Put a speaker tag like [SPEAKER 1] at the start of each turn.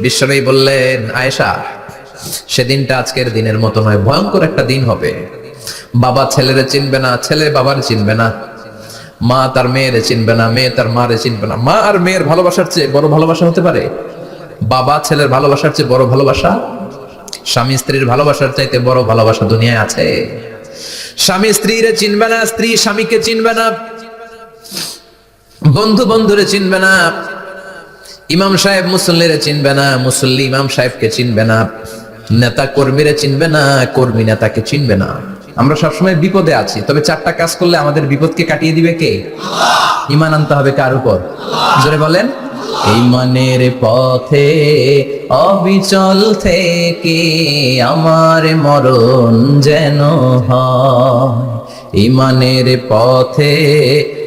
[SPEAKER 1] বিশ্বনবী বললেন, আয়েশা, সেদিনটা আজকের দিনের মতো নয়, ভয়ঙ্কর একটা দিন হবে। বাবা ছেলেরে চিনবে না, ছেলে বাবার চিনবে না। মা তার মেয়েরে চিনবে না, মেয়ে তার মারে চিনবে না। মা আর মেয়ের ভালোবাসার চেয়ে বড় ভালোবাসা হতে পারে? বাবা ছেলের ভালোবাসার চেয়ে বড় ভালোবাসা? স্বামী স্ত্রীর ভালোবাসার চাইতে বড় ভালোবাসা দুনিয়ায় আছে? স্বামী স্ত্রীরে চিনবে না, স্ত্রী স্বামীকে চিনবে না। বন্ধু বন্ধুরে চিনবে না। ইমাম সাহেব মুসল্লিরে চিনবে না, মুসল্লি ইমাম সাহেবকে চিনবে না, নেতা কর্মীরে চিনবে না, কর্মী নেতাকে চিনবে না। আমরা সবসময় বিপদে আছি, তবে চারটা কাজ করলে আমাদের বিপদকে কাটিয়ে দিবে কে? ইমান আনতে হবে কার উপর? জোরে বলেন। ইমানের পথে, অবিচল থেকে আমার মরণ যেন হয়। ইমানের পথে